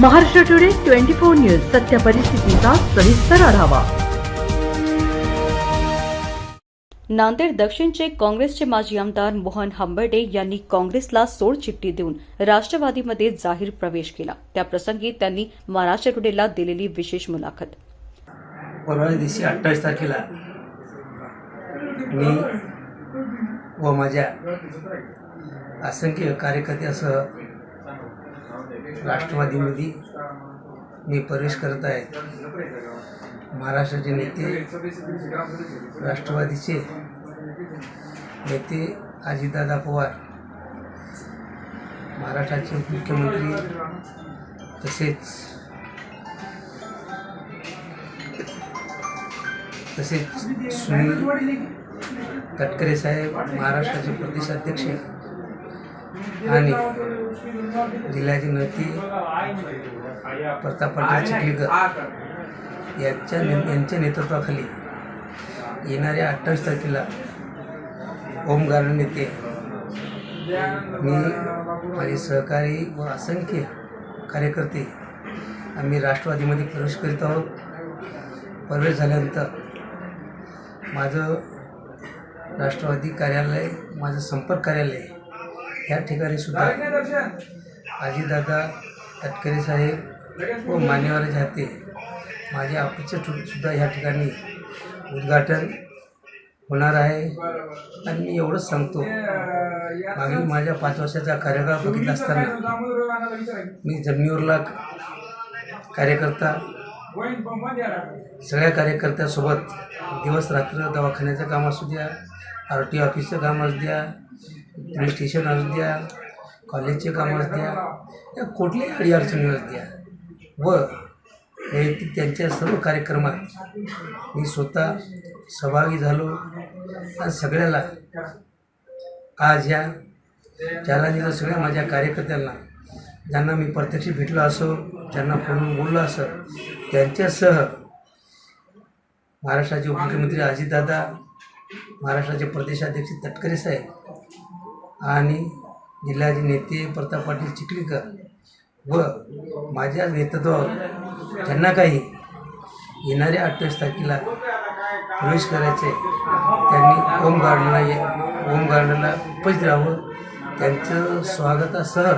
Maharashtra today twenty four news सत्य परिस्थितीचा सविस्तर आढावा. नांदेड दक्षिणचे काँग्रेसचे माजी आमदार मोहन हंबर्डे यांनी काँग्रेसला सोड चिठ्ठी देऊन राष्ट्रवादीमध्ये जाहीर प्रवेश केला. त्याप्रसंगी त्यांनी महाराष्ट्र टुडेला दिलेली विशेष मुलाखत. परवा दिवशी अठ्ठावीस तारखेला मी व माझ्या असंख्य कार्यकर्त्यासह राष्ट्रवादीमध्ये मी प्रवेश करत आहे. महाराष्ट्राचे नेते राष्ट्रवादीचे नेते अजितदादा पवार महाराष्ट्राचे मुख्यमंत्री तसेच तसेच सुनील तटकरे साहेब महाराष्ट्राचे प्रदेशाध्यक्ष आणि जिल्ह्याची नती प्रताप चिखलीकर यांच्या ने- यांच्या नेतृत्वाखाली येणाऱ्या अठ्ठावीस तारखेला होम गार्डन मी माझे सहकारी व असंख्य कार्यकर्ते आम्ही राष्ट्रवादीमध्ये प्रवेश करीत आहोत. प्रवेश झाल्यानंतर माझं राष्ट्रवादी कार्यालय माझं संपर्क कार्यालय या ठिकाणी सुद्धा आजीदादा तटकरे साहेब व मान्यवर जाते. माझ्या ऑफिसचं ठु- सुद्धा या ठिकाणी उद्घाटन होणार आहे. आणि मी एवढंच सांगतो मागील माझ्या पाच वर्षाचा कार्यकाळ बघितला असताना मी जमिनीवरला कार्यकर्ता सगळ्या कार्यकर्त्यासोबत दिवस रात्र दवाखान्याचं काम असू द्या आर टी ऑफिसचं काम असू द्या पोलीस स्टेशन असू द्या कॉलेजचे काम असू द्या या कुठल्याही अडीअडचणी असू द्या. व वैयक्तिक त्यांच्या सर्व कार्यक्रमात मी स्वतः सहभागी झालो आणि सगळ्याला आज या जालन्याच्या सगळ्या माझ्या कार्यकर्त्यांना ज्यांना मी प्रत्यक्ष भेटलो असो ज्यांना फोनवर बोललो असं त्यांच्यासह महाराष्ट्राचे उपमुख्यमंत्री अजितदादा महाराष्ट्राचे प्रदेशाध्यक्ष तटकरे साहेब आणि जिल्ह्याचे नेते प्रताप पाटील चिखलीकर व माझ्या नेतृत्वावर ज्यांना काही येणाऱ्या अठ्ठावीस तारखेला प्रवेश करायचे त्यांनी ओम गार्डनला ये ओम गार्डनला उपस्थित राहावं त्यांचं स्वागतासह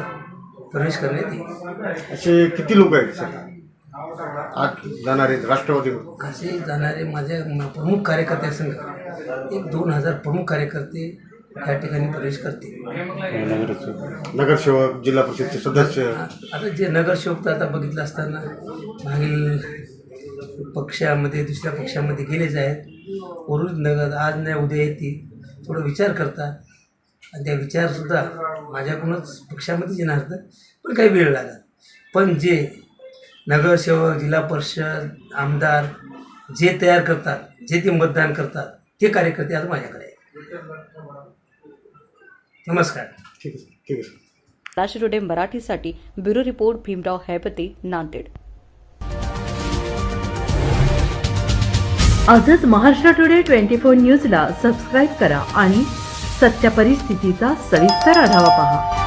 प्रवेश करण्यात येईल. असे किती लोक आहेत सर? आज जाणारे राष्ट्रवादी असे जाणारे माझ्या प्रमुख कार्यकर्त्यासंग एक दोन हजार प्रमुख कार्यकर्ते या ठिकाणी प्रवेश करतील. नगरसेवक जिल्हा परिषदचे सदस्य. आता जे नगरसेवक तर आता बघितलं असताना मागील पक्षामध्ये दुसऱ्या पक्षामध्ये गेलेच आहेत वरून नगर आज नाही उद्या येतील थोडं विचार करतात. आणि त्या विचारसुद्धा माझ्याकडूनच पक्षामध्येच येणार तर पण काही वेळ लागत पण जे नगरसेवक जिल्हा परिषद आमदार जे तयार करतात जे ते मतदान करतात ते कार्यकर्ते आज माझ्याकडे आहेत. नमस्कार. ठीक आहे ठीक आहे सर. महाराष्ट्र टुडे मराठीसाठी ब्युरो रिपोर्ट भीमराव हैपते नांदेड. आजच महाराष्ट्र टुडे ट्वेंटी फोर न्यूजला सबस्क्राईब करा आणि सत्य परिस्थितीचा सविस्तर आढावा पहा.